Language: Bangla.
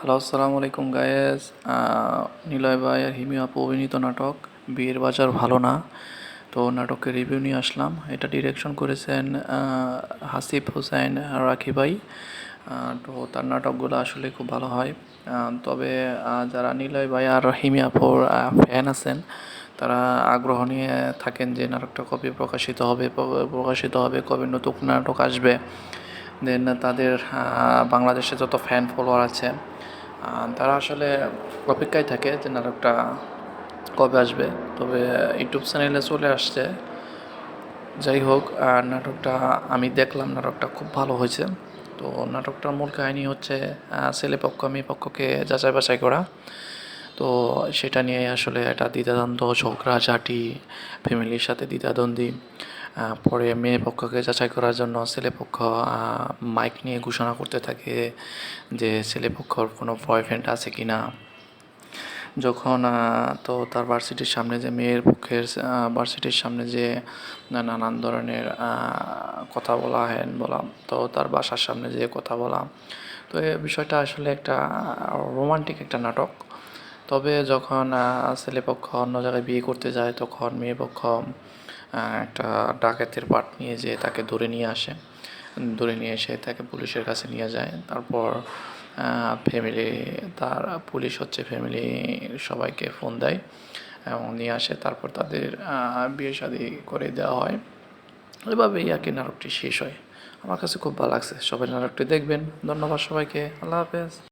হ্যালো আসসালামু আলাইকুম গায়েস নিলয় ভাই আর হিমি আপু অভিনীত নাটক, বিয়ের বাজার ভালো না। তো নাটকের রিভিউ নিয়ে আসলাম। এটা ডিরেকশন করেছেন হাসিফ হোসেন রাখি ভাই তো তার নাটকগুলো আসলে খুব ভালো হয়। তবে যারা নিলয় ভাই আর হিমি আপুর ফ্যান আছেন, তারা আগ্রহ নিয়ে থাকেন যে নাটকটা কবে প্রকাশিত হবে প্রকাশিত হবে, কবে নতুন নাটক আসবে। দেন তাদের বাংলাদেশে যত ফ্যান ফলোয়ার আছে তারা আসলে অপেক্ষায় থাকে যে নাটকটা কবে আসবে। তবে ইউটিউব চ্যানেলে চলে আসছে। যাই হোক, আর নাটকটা, আমি দেখলাম নাটকটা খুব ভালো হয়েছে। তো নাটকটার মূল কাহিনী হচ্ছে ছেলে পক্ষ, মেয়ে পক্ষকে যাচাই বাছাই করা। তো সেটা নিয়ে আসলে একটা দ্বিধাদ্বন্দ্ব ঝগড়া ঝাঁটি ফ্যামিলির সাথে দ্বিধাদ্বন্দ্বী। পরে মেয়ে পক্ষকে যাচাই করার জন্য ছেলে পক্ষ মাইক নিয়ে ঘোষণা করতে থাকে যে ছেলে পক্ষর কোনো বয়ফ্রেন্ড আছে কি না যখন তো তার ভার্সিটির সামনে যে মেয়ের পক্ষের ভার্সিটির সামনে যে নানান ধরনের কথা বলা হ্যান বলা, তো তার বাসার সামনে যে কথা বলা। তো এই বিষয়টা আসলে একটা রোমান্টিক একটা নাটক। তবে যখন ছেলেপক্ষ অন্য জায়গায় বিয়ে করতে যায়, তখন মেয়ে পক্ষ একটা ডাকাতের পাট নিয়ে যে তাকে ধরে নিয়ে আসে। ধরে নিয়ে এসে তাকে পুলিশের কাছে নিয়ে যায়। তারপর ফ্যামিলি তার পুলিশ হচ্ছে ফ্যামিলি সবাইকে ফোন দেয় এবং নিয়ে আসে। তারপর তাদের বিয়ে শাদি করে দেওয়া হয়। এভাবেই আর কি নাটকটি শেষ হয়। আমার কাছে খুব ভালো লাগছে। সবাই নাটকটি দেখবেন। ধন্যবাদ সবাইকে। আল্লাহ হাফেজ।